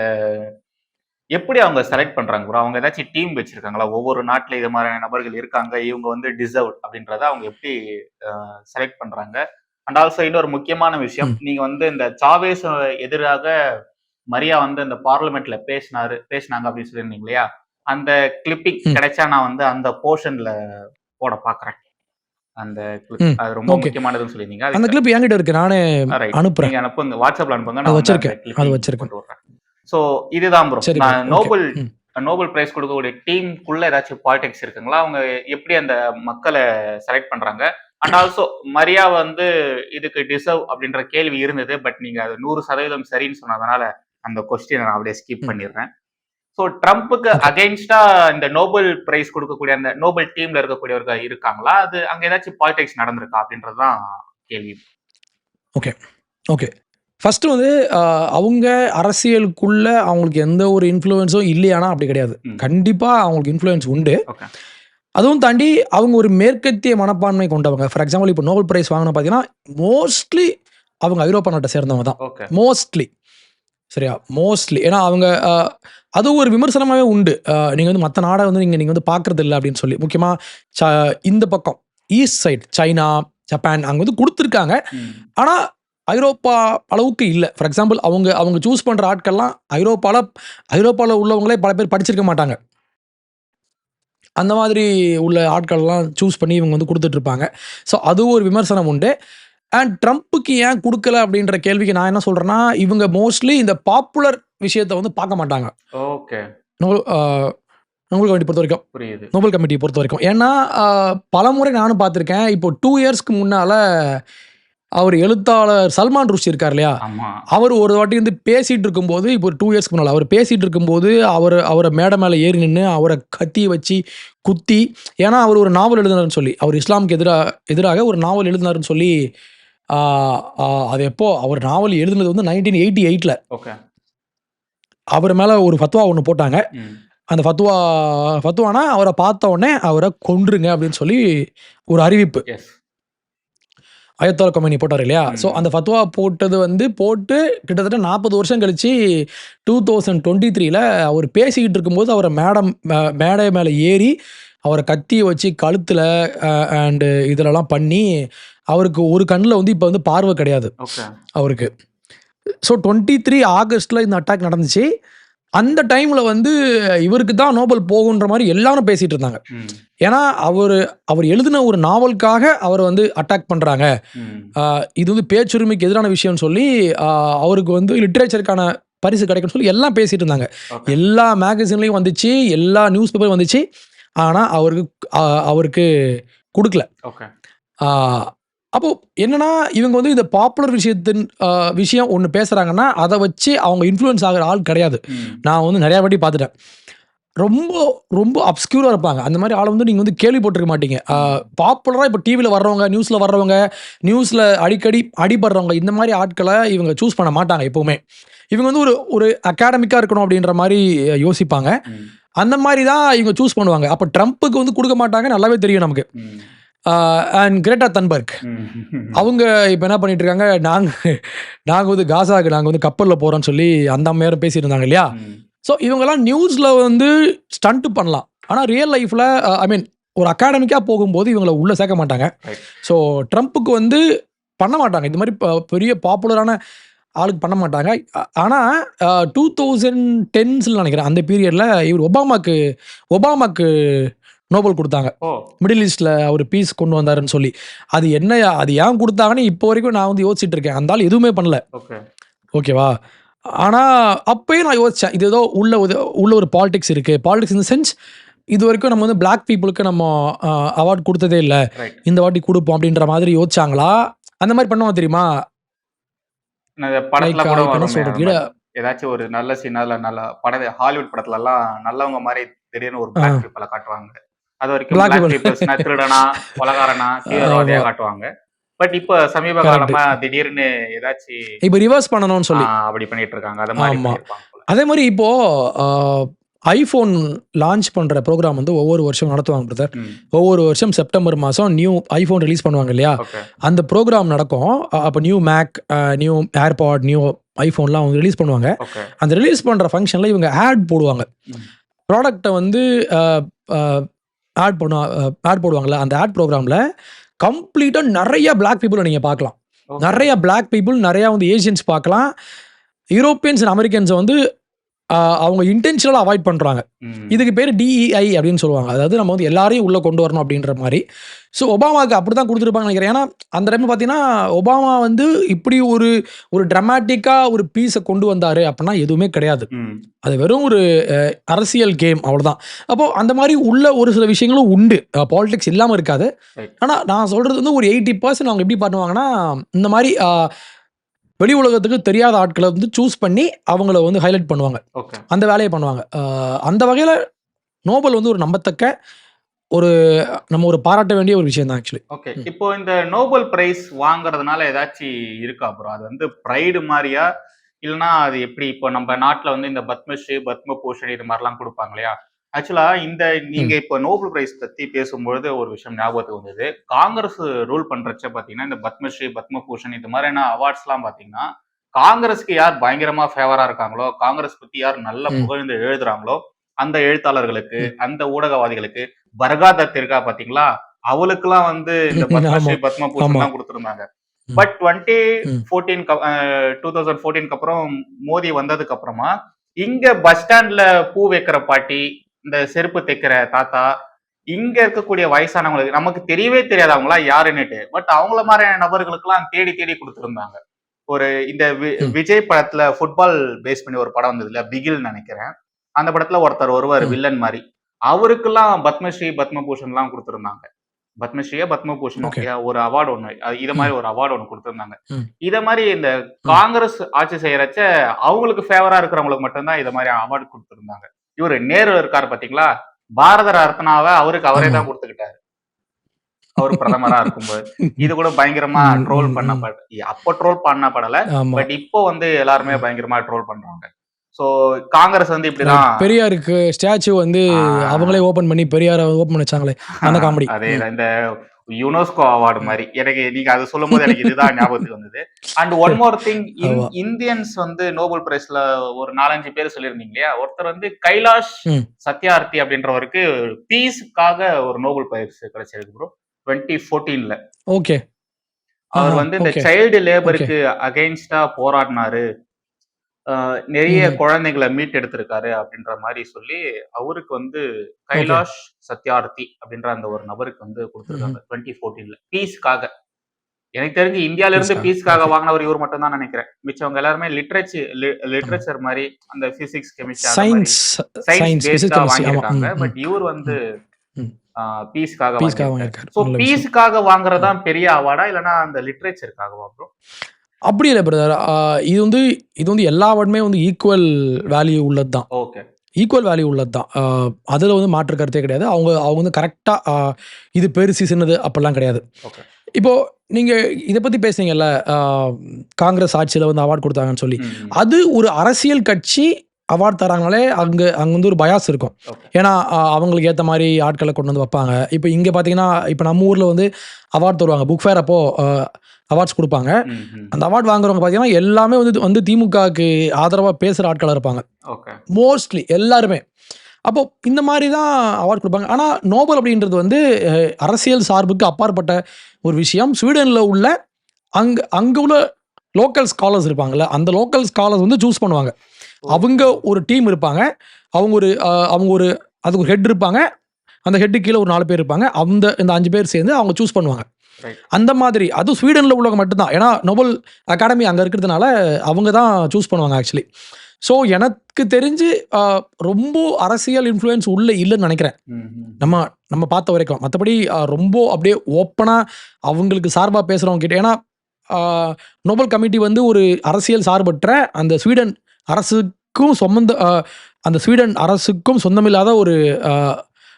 எப்படி அவங்க செலக்ட் பண்றாங்க ப்ரோ அவங்க ஏதாச்சும் டீம் வச்சிருக்காங்களா? ஒவ்வொரு நாட்டுல இது மாதிரியான நபர்கள் இருக்காங்க. இவங்க வந்து டிசர்வ் அப்படின்றத அவங்க எப்படி செலக்ட் பண்றாங்க? அண்ட் ஆல்சோ இன்னொரு முக்கியமான விஷயம். நீங்க வந்து இந்த சாவேஸ் எதிராக மரியா வந்து இந்த பார்லிமெண்ட்ல பேசினாரு பேசினாங்க அப்படின்னு சொல்லியிருந்தீங்க இல்லையா அந்த கிளிப்பிங். கிடைச்சா நான் வந்து அந்த போர்ஷன்ல போட பாக்குறேன் அந்த. ம். அது ரொம்ப. முக்கியமானதுன்னு சொல்லியிருந்தீங்க அந்த கிளிப் என்கிட்ட இருக்கு நானே. அனுப்புறேன் நீங்க அனுப்புங்க வாட்ஸ்அப்ல அனுப்புங்க நான் அந்த வச்சிருக்கேன். அது வச்சிருக்கேன். சோ இதுதான் ப்ரோ நான். நோபல். நோபல் பிரைஸ் கொடுக்கக்கூடிய டீமுக்குள்ள ஏதாச்சும் பாலிடிக்ஸ் இருக்குங்களா அவங்க எப்படி அந்த மக்களை செலக்ட் பண்றாங்க அண்ட் ஆல்சோ மரியா வந்து இதுக்கு டிசர்வ் அப்படின்ற கேள்வி இருந்தது பட் நீங்க அது நூறு சதவீதம் சரின்னு சொன்னதுனால அந்த கொஸ்டினை நான் அப்படியே ஸ்கிப். பண்ணிடுறேன். ஸோ ட்ரம்ப்புக்கு அகைன்ஸ்டா இந்த நோபல் பிரைஸ் கொடுக்கக்கூடிய அந்த நோபல் டீம்ல இருக்கக்கூடியவர்கள் இருக்காங்களா? அது அங்க ஏதாச்சும் பாலிடிக்ஸ் நடந்திருக்கா அப்படின்றதுதான் கேள்வி. ஓகே ஃபர்ஸ்ட் வந்து அவங்க அரசியலுக்குள்ள அவங்களுக்கு எந்த ஒரு இன்ஃப்ளூயன்ஸும் இல்லையானா அப்படி கிடையாது. கண்டிப்பா அவங்களுக்கு இன்ஃப்ளூயன்ஸ் உண்டு. ஓகே அதுவும் தாண்டி அவங்க ஒரு மேற்கத்திய மனப்பான்மை கொண்டவங்க. ஃபார் எக்ஸாம்பிள் இப்போ நோபல் பிரைஸ் வாங்கின பார்த்தீங்கன்னா மோஸ்ட்லி அவங்க ஐரோப்பா நாட்டை சேர்ந்தவங்க தான். ஓகே மோஸ்ட்லி சரியா? மோஸ்ட்லி ஏன்னா அவங்க அது ஒரு விமர்சனமாகவே உண்டு. நீங்கள் வந்து மற்ற நாடை வந்து நீங்கள் நீங்கள் வந்து பார்க்குறது இல்லை அப்படின்னு சொல்லி. முக்கியமாக ச இந்த பக்கம். ஈஸ்ட் சைடு சைனா ஜப்பான் அங்கே வந்து கொடுத்துருக்காங்க. ஆனால் ஐரோப்பா அளவுக்கு இல்லை. ஃபார் எக்ஸாம்பிள் அவங்க அவங்க சூஸ் பண்ணுற ஆட்கள்லாம் ஐரோப்பாவில் ஐரோப்பாவில் உள்ளவங்களே பல பேர் படிச்சிருக்க மாட்டாங்க. அந்த மாதிரி உள்ள ஆட்கள்லாம் சூஸ் பண்ணி இவங்க வந்து கொடுத்துட்ருப்பாங்க ஸோ அது ஒரு விமர்சனம் உண்டு. அண்ட் ட்ரம்ப்புக்கு ஏன் கொடுக்கல அப்படின்ற கேள்விக்கு நான் என்ன சொல்கிறேன்னா இவங்க மோஸ்ட்லி இந்த பாப்புலர் விஷயத்தை வந்து பார்க்க மாட்டாங்க. ஓகே நோபல் கமிட்டி பொறுத்த வரைக்கும். புரியுது. நோபல் கமிட்டியை பொறுத்த வரைக்கும். ஏன்னா பல முறை நானும் பார்த்துருக்கேன். இப்போ டூ இயர்ஸ்க்கு முன்னால் அவர் எழுத்தாளர் சல்மான் ருஷ்டி இருக்கார் இல்லையா? அவர் ஒரு வாட்டி வந்து பேசிட்டு இருக்கும்போது இப்போ டூ இயர்ஸ்க்கு முன்னால் அவர் பேசிட்டு இருக்கும்போது அவர் அவரை மேடை மேலே ஏறி நின்று அவரை கத்தி வச்சு குத்தி ஏன்னா அவர் ஒரு நாவல் எழுதினார்னு சொல்லி அவர் இஸ்லாமுக்கு எதிராக எதிராக ஒரு நாவல் எழுதினாருன்னு சொல்லி அது எப்போ? அவர் நாவல் எழுதுனது வந்து நைன்டீன் எயிட்டி எயிட்டில் ஓகே. அவர் மேலே ஒரு ஃபத்வா ஒன்று போட்டாங்க. அந்த ஃபத்வா ஃபத்வானா அவரை பார்த்த உடனே அவரை கொன்றுங்க அப்படின்னு சொல்லி ஒரு அறிவிப்பு. அயத்தோல் கம்பெனி போட்டார் இல்லையா. ஸோ அந்த ஃபத்வா போட்டது வந்து போட்டு கிட்டத்தட்ட நாற்பது வருஷம் கழிச்சு டூ தௌசண்ட் டுவெண்ட்டி த்ரீல அவர் பேசிக்கிட்டு இருக்கும்போது அவரை மேடம் மேடை மேலே ஏறி அவரை கத்தியை வச்சு கழுத்தில் அண்டு இதிலலாம் பண்ணி அவருக்கு ஒரு கண்ணில் வந்து இப்போ வந்து பார்வை கிடையாது. அவருக்கு. ஸோ டுவெண்ட்டி த்ரீ ஆகஸ்ட்டில் இந்த அட்டாக் நடந்துச்சு. அந்த டைமில் வந்து இவருக்கு தான் நோபல் போகுன்ற மாதிரி எல்லாரும் பேசிகிட்டு இருந்தாங்க. ஏன்னா அவர் அவர் எழுதின ஒரு நாவலுக்காக அவர் வந்து அட்டாக் பண்ணுறாங்க இது வந்து பேச்சுரிமைக்கு எதிரான விஷயம்னு சொல்லி அவருக்கு வந்து லிட்ரேச்சருக்கான பரிசு கிடைக்கும்னு சொல்லி எல்லாம் பேசிட்டு இருந்தாங்க. எல்லா மேகசின்லையும் வந்துச்சு எல்லா நியூஸ் பேப்பரும் வந்துச்சு. ஆனால் அவருக்கு அவருக்கு கொடுக்கல. அப்போ என்னன்னா இவங்க வந்து இந்த பாப்புலர் விஷயத்தின் விஷயம் ஒன்று பேசுகிறாங்கன்னா அதை வச்சு அவங்க இன்ஃப்ளூயன்ஸ் ஆகிற ஆள் கிடையாது. நான் வந்து நிறையா வாட்டி பார்த்துட்டேன். ரொம்ப ரொம்ப அப்ஸ்க்யூராக இருப்பாங்க. அந்த மாதிரி ஆளை வந்து நீங்கள் வந்து கேள்விப்பட்டிருக்க மாட்டீங்க. பாப்புலராக இப்போ டிவியில் வர்றவங்க நியூஸில் வர்றவங்க நியூஸில் அடிக்கடி அடிபடுறவங்க இந்த மாதிரி ஆட்களை இவங்க சூஸ் பண்ண மாட்டாங்க எப்போவுமே. இவங்க வந்து ஒரு ஒரு அகாடமிக்காக இருக்கணும் அப்படின்ற மாதிரி யோசிப்பாங்க. அந்த மாதிரி தான் இவங்க சூஸ் பண்ணுவாங்க. அப்போ ட்ரம்ப்புக்கு வந்து கொடுக்க மாட்டாங்க நல்லாவே தெரியும் நமக்கு. And Greta Thunberg. அவங்க இப்போ என்ன பண்ணிட்டு இருக்காங்க நாங்கள் நாங்கள் வந்து காசாக்கு நாங்கள் வந்து கப்பலில் போகிறோம்னு சொல்லி அந்த அம்மையாரும் பேசிட்டு இருந்தாங்க இல்லையா. ஸோ இவங்கெல்லாம் நியூஸில் வந்து ஸ்டண்ட் பண்ணலாம். ஆனால் ரியல் லைஃப்பில் ஐ மீன் ஒரு அகாடமிக்காக போகும்போது இவங்களை உள்ளே சேர்க்க மாட்டாங்க. ஸோ ட்ரம்ப்புக்கு வந்து பண்ண மாட்டாங்க. இந்த மாதிரி பெரிய பாப்புலரான ஆளுக்கு பண்ண மாட்டாங்க. ஆனால் டூ தௌசண்ட் டென்ஸில் நினைக்கிறேன். அந்த பீரியடில் இவர் ஒபாமாக்கு ஒபாமாக்கு நோபல் கொடுத்தாங்க. மிடில் ஈஸ்டில் அவர் பீஸ் கொண்டு வந்தாருன்னு சொல்லி. அது என்ன அது ஏன் கொடுத்தாங்கன்னு இப்போ வரைக்கும் நான் வந்து யோசிச்சுட்டு இருக்கேன். அந்த ஆள் எதுவுமே பண்ணல. ஓகே. ஓகேவா ஆனால் அப்பயே நான் யோசித்தேன் இது ஏதோ உள்ள உள்ள ஒரு பாலிடிக்ஸ் இருக்குது பாலிடிக்ஸ் இந்த சென்ஸ் இது வரைக்கும் நம்ம வந்து பிளாக் பீப்புளுக்கு நம்ம அவார்ட் கொடுத்ததே இல்லை. இந்த வாட்டி கொடுப்போம் அப்படின்ற மாதிரி யோசிச்சாங்களா? அந்த மாதிரி பண்ணுவோம் தெரியுமா. ஏதாச்சும் ஒரு நல்ல சீன் அதுல நல்ல பட ஹாலிவுட் படத்துல எல்லாம் நல்லவங்க மாதிரி திடீர்னு ஒரு பிளாக் பீப்பிள காட்டுவாங்க. அது வரைக்கும் பிளாக். பீப்பிள்ஸ்னா திருடனா கொலகாரனா தீவிரவாதியா. காட்டுவாங்க பட் இப்ப சமீப. காலமா திடீர்னு ஏதாச்சும் இப்போ ரிவர்ஸ் பண்ணணும்னு சொல்லி. அப்படி பண்ணிட்டு இருக்காங்க. அத மாதிரி. அதே மாதிரி இப்போது ஐஃபோன் லான்ச் பண்ணுற ப்ரோக்ராம் வந்து ஒவ்வொரு வருஷம் நடத்துவாங்க பிரதர் ஒவ்வொரு வருஷம் செப்டம்பர் மாதம் நியூ ஐஃபோன் ரிலீஸ் பண்ணுவாங்க இல்லையா? அந்த ப்ரோக்ராம் நடக்கும். அப்போ new Mac new AirPod new ஐஃபோன்லாம் அவங்க ரிலீஸ் பண்ணுவாங்க. அந்த ரிலீஸ் பண்ணுற ஃபங்க்ஷனில் இவங்க ஆட் போடுவாங்க. ம். ப்ராடக்டை வந்து ஆட் பண்ண ஆட் போடுவாங்கல்ல அந்த ஆட் ப்ரோக்ராமில் கம்ப்ளீட்டாக நிறைய பிளாக் பீப்புளை நீங்கள் பார்க்கலாம். நிறைய பிளாக் பீப்புள் நிறையா வந்து ஏஷியன்ஸ் பார்க்கலாம் யூரோப்பியன்ஸ் அண்ட் அமெரிக்கன்ஸை வந்து அவங்க இன்டென்ஷனலாக அவாய்ட் பண்ணுறாங்க இதுக்கு பேர் டிஇஐ அப்படின்னு சொல்லுவாங்க. அதாவது நம்ம வந்து எல்லாரையும் உள்ளே கொண்டு வரணும் அப்படின்ற மாதிரி. ஸோ ஒபாமாவுக்கு அப்படி தான் கொடுத்துருப்பாங்கன்னு நினைக்கிறேன். ஏன்னா அந்த டைம் பார்த்தீங்கன்னா ஒபாமா வந்து இப்படி ஒரு ஒரு ட்ரமாட்டிக்காக ஒரு பீஸை கொண்டு வந்தார் அப்படின்னா எதுவுமே கிடையாது. அது வெறும் ஒரு அரசியல் கேம் அவ்வளோதான் அப்போது அந்த மாதிரி உள்ள ஒரு சில விஷயங்களும் உண்டு. பாலிடிக்ஸ் இல்லாமல் இருக்காது. ஆனால் நான் சொல்கிறது வந்து ஒரு எயிட்டி பர்சன்ட் அவங்க எப்படி பண்ணுவாங்கன்னா இந்த மாதிரி வெளி உலகத்துக்கு தெரியாத ஆட்களை வந்து சூஸ் பண்ணி அவங்கள வந்து ஹைலைட் பண்ணுவாங்க. அந்த வேலையை பண்ணுவாங்க. அந்த வகையில் நோபல் வந்து ஒரு நம்பத்தக்க ஒரு நம்ம ஒரு பாராட்ட வேண்டிய ஒரு விஷயம் தான் ஆக்சுவலி ஓகே. இப்போ இந்த நோபல் பிரைஸ் வாங்குறதுனால ஏதாச்சும் இருக்கா ப்ரோ அது வந்து ப்ரைடு மாதிரியா? இல்லைன்னா அது எப்படி? இப்போ நம்ம நாட்டுல வந்து இந்த பத்மஸ்ரீ பத்ம பூஷன் இது மாதிரிலாம் கொடுப்பாங்க இல்லையா? ஆக்சுவலா இந்த நீங்க இப்போ நோபல் பிரைஸ் பத்தி பேசும்பொழுது ஒரு விஷயம் ஞாபகத்துக்கு வந்தது காங்கிரஸ் ரூல் பண்றச்ச பாத்தீங்கன்னா இந்த பத்மஸ்ரீ பத்ம பூஷன் இது மாதிரியான அவார்ட்ஸ் எல்லாம் பாத்தீங்கன்னா காங்கிரஸ்க்கு யார் பயங்கரமா ஃபேவரா இருக்காங்களோ காங்கிரஸ் பத்தி யார் நல்ல. புகழ்ந்து எழுதுறாங்களோ அந்த எழுத்தாளர்களுக்கு. அந்த ஊடகவாதிகளுக்கு பர்கா தத் இருக்கா பாத்தீங்களா அவளுக்குலாம் வந்து இந்த பத்மஸ்ரீ. பத்மபூஷன். தான் கொடுத்திருந்தாங்க. But twenty. Fourteen two thousand ஃபோர்டீனுக்கு அப்புறம் மோடி வந்ததுக்கு அப்புறமா இங்க பஸ் ஸ்டாண்ட்ல பூ வைக்கிற பாட்டி இந்த செருப்பு தைக்கிற தாத்தா இங்க இருக்கக்கூடிய வயசானவங்களுக்கு நமக்கு தெரியவே தெரியாது அவங்களா யாருன்னுட்டு பட் அவங்கள மாதிரியான நபர்களுக்கெல்லாம் தேடி தேடி கொடுத்திருந்தாங்க ஒரு இந்த. விஜய் படத்துல ஃபுட்பால் பேஸ் பண்ணி ஒரு படம் வந்தது இல்ல பிகில் நினைக்கிறேன் அந்த படத்துல ஒருத்தர் வருவார் ம். வில்லன் மாதிரி அவருக்கெல்லாம் பத்மஸ்ரீ பத்மபூஷன் எல்லாம் கொடுத்திருந்தாங்க பத்மஸ்ரீயா பத்மபூஷன். ஒரு அவார்டு ஒண்ணு இத மாதிரி ஒரு அவார்டு ஒண்ணு கொடுத்திருந்தாங்க. இத மாதிரி இந்த காங்கிரஸ் ஆட்சி செய்யறச்ச அவங்களுக்கு ஃபேவரா இருக்கிறவங்களுக்கு மட்டும்தான் இத மாதிரி அவார்டு கொடுத்திருந்தாங்க இவரு நேரு இருக்காரு பாத்தீங்களா? பாரத ரத்னாவை அவருக்கு அவரே தான் கொடுத்துக்கிட்டாரு. அவர் பிரதமரா இருக்கும்போது. இது கூட பயங்கரமா ட்ரோல் பண்ணப்பட அப்போ ட்ரோல் பண்ணப்படல பட் இப்போ வந்து எல்லாருமே பயங்கரமா ட்ரோல் பண்றாங்க. சோ காங்கிரஸ் வந்து இப்படிதான் பெரியாருக்கு ஸ்டாச்சு வந்து. அவங்களே ஓபன் பண்ணி பெரியார ஓபன் பண்ணி வச்சாங்களே. அந்த காமெடி அதே இந்த யுனெஸ்கோ அவார்டு மாதிரி. எனக்கு நீங்க அது சொல்லும் போது எனக்கு இதுதான் ஞாபகத்துக்கு வந்தது. And one more thing. Indians வந்து நோபல் பிரைஸ்ல ஒரு நாலஞ்சு பேர் சொல்லியிருந்தீங்க இல்லையா? ஒருத்தர் வந்து கைலாஷ். சத்யார்த்தி அப்படின்றவருக்கு பீஸுக்காக ஒரு நோபல் பிரைஸ் கிடைச்சிருக்கு ப்ரோ டுவெண்ட்டி ஃபோர்டீன்ல ஓகே அவர் வந்து இந்த. சைல்டு லேபருக்கு அகைன்ஸ்டா போராடினாரு. நிறைய. குழந்தைகளை மீட் எடுத்திருக்காரு அப்படின்ற மாதிரி சொல்லி அவருக்கு வந்து கைலாஷ் சத்யார்த்தி அப்படின்ற அந்த ஒரு நபருக்கு வந்து கொடுத்திருக்காங்க டுவெண்ட்டி ஃபோர்டீன்ல. பீஸ்க்காக. எனக்கு தெரிஞ்சு இந்தியால இருந்து பீஸ்க்காக. வாங்கினவர் இவர் மட்டும் தான் நினைக்கிறேன். மிச்சவங்க எல்லாருமே லிட்ரேச்சர் லிட்ரேச்சர் மாதிரி அந்த பிசிக்ஸ் கெமிஸ்ட்ரி சயின்ஸ் சயின்ஸ் வாங்கியிருக்காங்க. பட் இவர் வந்து. பீஸ்க்காக வாங்கியிருக்காரு. ஸோ பீஸ்க்காக வாங்குறதா பெரிய அவார்டா? இல்லைன்னா அந்த லிட்ரேச்சருக்காகவா ப்ரோ அப்படி இல்லை பிரதர் இது வந்து இது வந்து எல்லா அவார்டுமே வந்து ஈக்குவல் வேல்யூ உள்ளது தான் ஓகே. ஈக்குவல் வேல்யூ உள்ளது தான் அதில் வந்து மாற்று கருத்தே கிடையாது. அவங்க அவங்க வந்து கரெக்டாக இது பெருசு சின்னது அப்படிலாம் கிடையாது. இப்போ நீங்கள் இதை பற்றி பேசுனீங்கல்ல காங்கிரஸ் ஆட்சியில் வந்து அவார்டு கொடுத்தாங்கன்னு சொல்லி. அது ஒரு அரசியல் கட்சி அவார்ட் தராங்களே அங்கே அங்கே வந்து ஒரு பயாஸ் இருக்கும். ஏன்னா அவங்களுக்கு ஏற்ற மாதிரி ஆட்களை கொண்டு வந்து வைப்பாங்க. இப்போ இங்கே பார்த்தீங்கன்னா இப்போ நம்ம ஊரில் வந்து அவார்ட் தருவாங்க. புக் ஃபேர் அப்போ அவார்ட்ஸ் கொடுப்பாங்க. அந்த அவார்ட் வாங்குறவங்க பார்த்தீங்கன்னா எல்லாமே வந்து வந்து திமுகவுக்கு ஆதரவாக பேசுகிற ஆட்களாக இருப்பாங்க. மோஸ்ட்லி எல்லாருமே. அப்போ இந்த மாதிரி தான் அவார்ட் கொடுப்பாங்க. ஆனால் நோபல் அப்படின்றது வந்து அரசியல் சார்புக்கு அப்பாற்பட்ட ஒரு விஷயம். ஸ்வீடனில் உள்ள அங்கே அங்கே உள்ள லோக்கல் ஸ்காலர்ஸ் இருப்பாங்கல்ல அந்த லோக்கல் ஸ்காலர்ஸ் வந்து சூஸ் பண்ணுவாங்க. அவங்க ஒரு டீம் இருப்பாங்க. அவங்க ஒரு அவங்க ஒரு அதுக்கு ஒரு ஹெட் இருப்பாங்க. அந்த ஹெட்டு கீழே ஒரு நாலு பேர் இருப்பாங்க. அந்த இந்த அஞ்சு பேர் சேர்ந்து அவங்க சூஸ் பண்ணுவாங்க. அந்த மாதிரி அதுவும் ஸ்வீடனில் உள்ளவங்க மட்டும்தான். ஏன்னா நோபல் அகாடமி அங்கே இருக்கிறதுனால அவங்க தான் சூஸ் பண்ணுவாங்க ஆக்சுவலி. ஸோ எனக்கு தெரிஞ்சு ரொம்ப அரசியல் இன்ஃப்ளூயன்ஸ் உள்ள இல்லைன்னு நினைக்கிறேன். நம்ம நம்ம பார்த்த வரைக்கும். மற்றபடி ரொம்ப அப்படியே ஓப்பனாக அவங்களுக்கு சார்பாக பேசுகிறவங்க கிட்ட ஏன்னா நோபல் கமிட்டி வந்து ஒரு அரசியல் சார்பற்ற அந்த ஸ்வீடன் அரசுக்கும் சொந்த அந்த ஸ்வீடன் அரசுக்கும் சொந்தமில்லாத ஒரு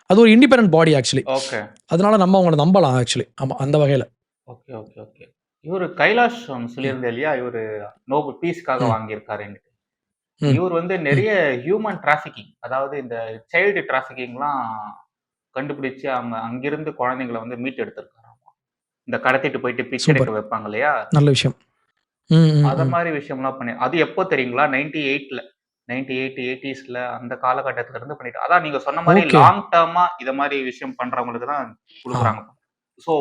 அது ஒரு இண்டிபெண்ட் பாடி ஆக்சுவலி ஓகே அதனால நம்ம அவங்கள நம்பலாம் ஆக்சுவலி ஆமாம் அந்த வகையில். ஓகே ஓகே ஓகே இவரு கைலாஷ் சொல்லியிருந்தேன் இல்லையா? இவரு நோபல் பீஸ்க்காக ம். இவர் வந்து நிறைய ஹியூமன் டிராஃபிக்கிங் அதாவது இந்த சைல்டு டிராஃபிக்கிங்லாம் கண்டுபிடிச்சு அவங்க அங்கிருந்து குழந்தைங்களை வந்து மீட் எடுத்திருக்காராமா இந்த கடத்திட்டு போயிட்டு பிச்சை வைப்பாங்க இல்லையா? நல்ல விஷயம். அத. மாதிரி விஷயம்லாம் பண்ணி அது எப்போ தெரியுங்களா நைன்டி எயிட்ல நைன்டி எயிட் எயிட்டிஸ்ல அந்த காலகட்டத்துல இருந்து பண்ணிட்டு அதான் நீங்க சொன்ன மாதிரி. லாங் டேர்மா இத மாதிரி விஷயம் பண்றவங்களுக்கு தான் கொடுக்குறாங்க ஸோ.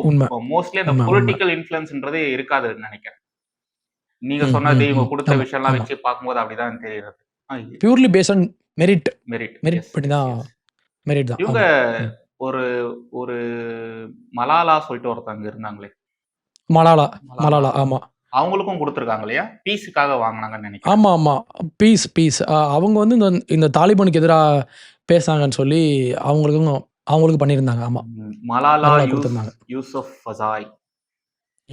மோஸ்ட்லி அந்த. பொலிட்டிக்கல் இன்ஃப்ளூயன்ஸ்ன்றது இருக்காதுன்னு நினைக்கிறேன் நீங்க சொன்னது இவங்க. கொடுத்த ஆமா, விஷயம்லாம் ஆமா. வச்சு பார்க்கும்போது அப்படிதான் தெரியுது purely base on merit merit Merit படி தான் மெரிட் தான் இவங்க ஆமா. ஒரு ஒரு மலாலா சொல்லிட்டு ஒருத்தவங்க இருந்தாங்களே மலாலா மலாலா ஆமாம் அவங்களுக்கும் கொடுத்துருக்காங்க இல்லையா? பீஸுக்காக வாங்கினாங்கன்னு நினைக்கிறேன். ஆமாம் ஆமாம் பீஸ் பீஸ் அவங்க வந்து இந்த இந்த தாலிபானுக்கு எதிராக பேசுனாங்கன்னு சொல்லி அவங்களுக்கும் அவங்களுக்கு பண்ணியிருந்தாங்க. ஆமாம் மலாலா கொடுத்திருந்தாங்க. யூசப் ஃபசாய்.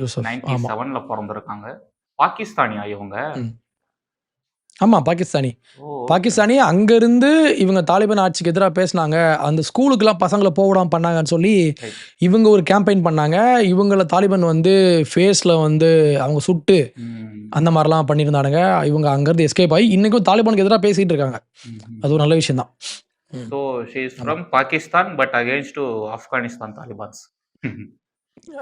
யூசப் நைன்டி செவன்ல பிறந்திருக்காங்க. பாகிஸ்தானியா இவங்க? ஆமாம் பாகிஸ்தானி பாகிஸ்தானி அங்கேருந்து இவங்க தாலிபான் ஆட்சிக்கு எதிராக பேசுனாங்க அந்த ஸ்கூலுக்குலாம் பசங்களை போக விடாம பண்ணாங்கன்னு சொல்லி. இவங்க ஒரு கேம்பெயின் பண்ணாங்க இவங்கள தாலிபான் வந்து ஃபேஸில் வந்து அவங்க சுட்டு அந்த மாதிரிலாம் பண்ணியிருந்தானுங்க இவங்க அங்கேருந்து எஸ்கேப் ஆகி இன்றைக்கும் தாலிபானுக்கு எதிராக பேசிகிட்டு இருக்காங்க. அது ஒரு நல்ல விஷயம் தான் So she is from Pakistan but against to Afghanistan Taliban's.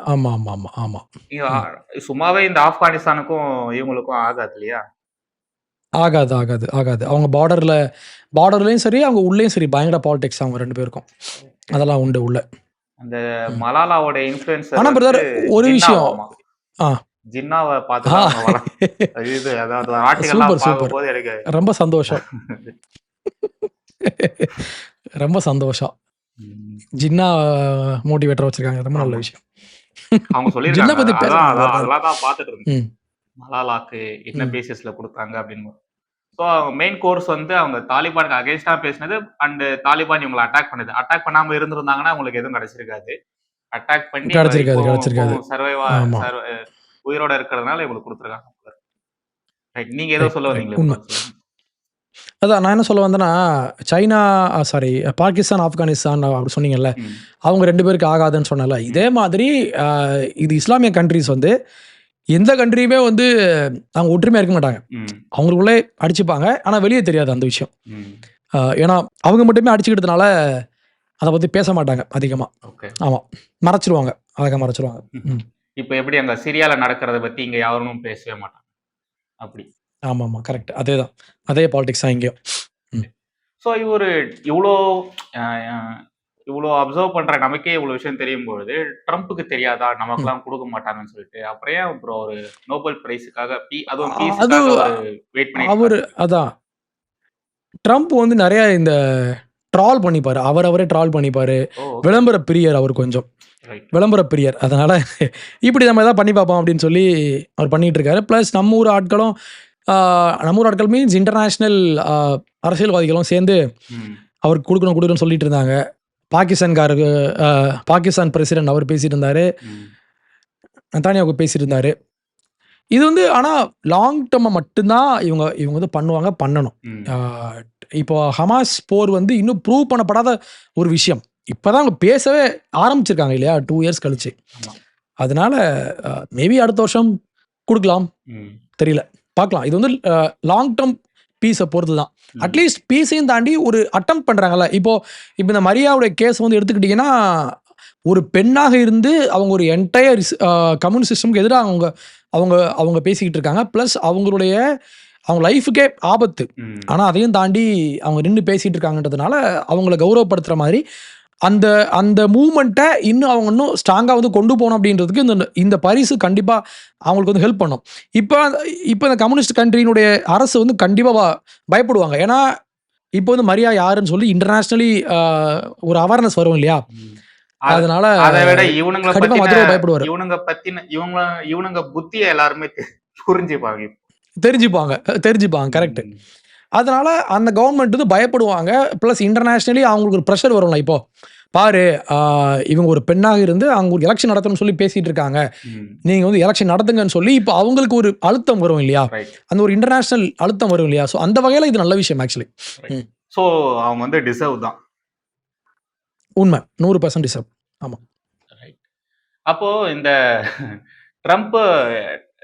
ஆமா, ஆமா, ஆமா, ஆமா. இங்க ம். சும்மாவே இந்த ஆப்கானிஸ்தானுக்கும் இவங்களுக்கும் ஆகாது இல்லையா? ஆகாது, ஆகாது, ஆகாது. அவங்க பார்டர்ல பார்டர்லயும் சரி, அவங்க உள்ளேயும் சரி பயங்கர பாலிடிக்ஸ் அவங்க 2 பேருக்கும். அதெல்லாம் உண்டு உள்ள. அந்த. மலாலாவோட இன்ஃப்ளூயன்சர் ஆனா பிரதர் ஒரு விஷயம். ஆ. ஜின்னாவ பார்த்து ரொம்ப சந்தோஷம். ரொம்ப சந்தோஷம். ஜின்னா மோட்டிவேட்டரா வச்சிருக்காங்க. ரொம்ப நல்ல. விஷயம். அவங்க நாள். அதெல்லாம் தான் பார்த்துட்டு இருந்தேன். மலாலாக்கு என்ன. பேசிஸ்ல குடுத்தாங்க அப்படின்னு. ஸோ மெயின் கோர்ஸ் வந்து அவங்க தாலிபானுக்கு அகைன்ஸ்டா பேசினது அண்ட் தாலிபான் இவங்கள அட்டாக் பண்ணது. அட்டாக் பண்ணாம இருந்திருந்தாங்கன்னா அவங்களுக்கு எதுவும் கிடைச்சிருக்காது. அட்டாக் பண்ணி கிடைச்சிருக்காது. சர்வைவா உயிரோட இருக்கிறதுனால இவங்களுக்கு குடுத்துருக்காங்க. ரைட். நீங்க ஏதோ சொல்ல வந்தீங்களே. அதான் நான் என்ன சொல்ல வந்தேன்னா, சைனா சாரி பாகிஸ்தான், ஆப்கானிஸ்தான் அப்படி சொன்னீங்கல்ல. அவங்க 2 பேருக்கு ஆகாதுன்னு சொன்னேன்ல. இதே மாதிரி இது இஸ்லாமிய கண்ட்ரீஸ் வந்து எந்த கண்ட்ரியுமே வந்து அவங்க ஒற்றுமையா இருக்க மாட்டாங்க. ம். அவங்களுக்குள்ளே அடிச்சுப்பாங்க. ஆனா வெளிய தெரியாது அந்த விஷயம். ஏன்னா அவங்க மட்டுமே அடிச்சுக்கிட்டதுனால அத பத்தி பேச மாட்டாங்க அதிகமா. ஓகே. ஆமா. மறைச்சுருவாங்க. அழகா மறைச்சுருவாங்க. ம். இப்ப எப்படி அங்க சிரியால நடக்கிறத பத்தி இங்க யாரும் பேசவே மாட்டாங்க. அப்படி. ஆமாமா. கரெக்ட். அதேதான். அதே பாலிடிக்ஸ் தான் இங்கேயும். ஸோ இவரு இவ்ளோ இவ்ளோ அப்சர்வ் பண்ற நமக்கே இவ்ளோ விஷயம் தெரியும் பொழுது, ட்ரம்ப்க்கு தெரியாதா? ம். நமக்கெல்லாம் குடுக்க மாட்டாங்கன்னு சொல்லிட்டு. அப்புறம் ஏன் ப்ரோ ஒரு நோபல் பிரைஸுக்காக பி அதுவும் வெயிட் பண்ணிட்டு அவரு. அதான். ட்ரம்ப் வந்து நெறைய இந்த ட்ரால் பண்ணிப்பாரு. அவர் அவரே ட்ரால் பண்ணிப்பாரு. விளம்பர பிரியர் அவர் கொஞ்சம். விளம்பர பிரியர். அதனால இப்படி நம்ம ஏதாவது பண்ணி பார்ப்போம் அப்படின்னு சொல்லி அவர் பண்ணிட்டு இருக்காரு. பிளஸ் நம்ம ஊர் ஆட்களும் நம்ம ஊர் ஆட்கள் மீன்ஸ் இன்டர்நேஷனல் அரசியல்வாதிகளும் சேர்ந்து ம். அவருக்கு குடுக்கணும் குடுக்கணும்னு சொல்லிட்டு இருந்தாங்க. பாகிஸ்தான்காரருக்கு பாகிஸ்தான் பிரசிடென்ட் அவர் பேசிட்டு இருந்தாரு. ம். நெத்தானியாகு பேசிட்டு இருந்தாரு. இது வந்து ஆனா லாங் டெர்மா மட்டும் தான் இவங்க இவங்க வந்து பண்ணுவாங்க, பண்ணணும். இப்போ ஹமாஸ் போர் வந்து இன்னும் ப்ரூவ் பண்ணப்படாத ஒரு விஷயம். இப்பதான் அவங்க பேசவே ஆரம்பிச்சிருக்காங்க இல்லையா? 2 இயர்ஸ் கழிச்சு. அதனால மேபி அடுத்த வருஷம் குடுக்கலாம். தெரியல. பார்க்கலாம். இது வந்து லாங் டெர்ம் பீஸ பொறுத்து தான். அட்லீஸ்ட் பீஸையும் தாண்டி ஒரு அட்டெம்ப்ட் பண்றாங்கல்ல. இப்போ இப்போ இந்த மரியாவுடைய கேஸ் வந்து எடுத்துக்கிட்டீங்கன்னா, ஒரு பெண்ணாக இருந்து அவங்க ஒரு என்டையர் அ கம்யூனிஸ்ட் சிஸ்டம்க்கு எதிரா அவங்க அவங்க அவங்க பேசிக்கிட்டு இருக்காங்க. பிளஸ் அவங்களுடைய அவங்க லைஃப்க்கே ஆபத்து. ம். ஆனா அதையும் தாண்டி அவங்க நின்னு பேசிட்டு இருக்காங்கன்றதுனால, அவங்கள கௌரவப்படுத்துற மாரி அந்த அந்த மூவ்மெண்ட்ட இன்னும் அவங்க இன்னும் ஸ்ட்ராங்கா வந்து கொண்டு போணும் அப்படின்றதுக்கு இந்த இந்த பரிசு கண்டிப்பா அவங்களுக்கு வந்து ஹெல்ப் பண்ணும். இப்ப இப்ப இந்த கம்யூனிஸ்ட் கண்ட்ரியினுடைய அரசு வந்து கண்டிப்பா வ பயப்படுவாங்க. ஏன்னா, இப்போ வந்து மரியா யாருன்னு சொல்லி இன்டர்நேஷனலி ஒரு அவேர்னஸ் வரும் இல்லையா? அதனால அத விட இவனுங்கள பயப்படுவாரு. இவனுங்க பத்தின இவங்க இவனுங்க புத்திய எல்லாருமே புரிஞ்சுப்பாங்க. தெரிஞ்சுப்பாங்க தெரிஞ்சுப்பாங்க. கரெக்ட். அதனால அந்த கவர்ன்மெண்ட் வந்து பயப்படுவாங்க. பிளஸ் இன்டர்நேஷனலி அவங்களுக்கு ஒரு பிரஷர் வரும்ல இப்போ. பாரு இவங்க ஒரு பெண்ணாக இருந்து அங்க ஒரு எலக்ஷன் நடத்தணும்னு சொல்லி பேசிட்டு இருக்காங்க. நீங்க வந்து எலக்ஷன் நடத்துங்கன்னு சொல்லி இப்போ அவங்களுக்கு ஒரு அழுத்தம் வரும் இல்லையா? அந்த ஒரு இன்டர்நேஷனல் அழுத்தம் வரும் இல்லையா? ஸோ அந்த வகையில இது நல்ல விஷயம் ஆக்சுவலி. ஸோ அவங்க வந்து டிசர்வ் தான். உண்ம. 100% டிசர்வ். ஆமா. ரைட். அப்போ இந்த ட்ரம்ப்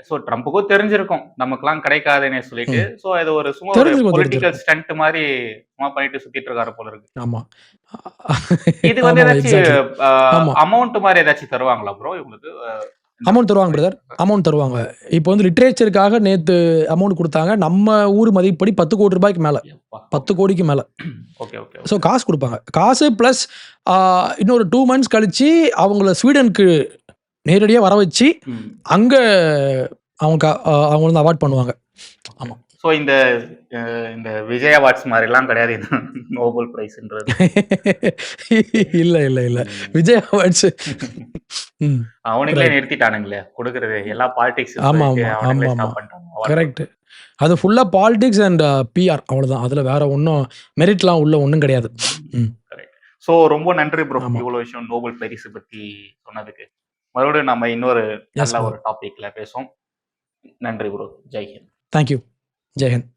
ஸோ ட்ரம்ப்புக்கும் தெரிஞ்சிருக்கும். நமக்கெல்லாம் கிடைக்காதுன்னே சொல்லிட்டு. ஸோ இது ஒரு சும்மா ஒரு பொலிட்டிக்கல். ஸ்டண்ட் மாரி சும்மா பண்ணிட்டு சுத்திட்டு இருக்காரு போல இருக்கு. ஆமா. இதுக்கு வந்து ஏதாச்சும். அமௌண்ட் மாரி ஏதாச்சும் தருவாங்களா ப்ரோ இவங்களுக்கு? அமௌண்ட் தருவாங்க பிரதர். அமௌண்ட் தருவாங்க. இப்போ வந்து லிட்ரேச்சருக்காக நேத்து அமௌண்ட் குடுத்தாங்க. நம்ம ஊர் மதிப்புப்படி 10 கோடி ரூபாய்க்கு மேல. 10 கோடிக்கு மேல. Okay, okay, so. காசு குடுப்பாங்க. காசு பிளஸ் இன்னொரு 2 மந்த்ஸ் கழிச்சு அவங்கள ஸ்வீடனுக்கு நேரடியா வர வச்சு. அங்க அவங்க அவங்க வந்து அவார்ட் பண்ணுவாங்க. ஆமா. ஸோ இந்த இந்த விஜய் அவார்ட்ஸ் மாரிலாம் கிடையாது நோபல் பிரைஸ்ன்றது. இல்ல, இல்ல, இல்ல. விஜய் அவார்ட்ஸ். அவனுங்களே. நிறுத்திட்டானுங்களே குடுக்குறது. எல்லா பாலிடிக்ஸ் ஆமா, சொல்லிட்டு ஆமா, அவனுங்களே ஆமா, ஆமா. ஸ்டாப் பண்ணிட்டாங்க அவார்ட் கரெக்ட். அது ஃபுல்லா பாலிடிக்ஸ் அண்ட் பிஆர் அவ்வளோதான். அதுல வேற ஒண்ணும் மெரிட்லாம் உள்ள ஒண்ணும் கிடையாது. ஸோ ரொம்ப நன்றி ப்ரோ. இவ்வளோ விஷயம் நோபல் பிரைஸ் பத்தி சொன்னதுக்கு. மறுபடியும் நம்ம இன்னொரு நல்ல. ஒரு டாபிக்ல பேசுவோம். நன்றி bro. Jai Hind. Thank you. Jai Hind.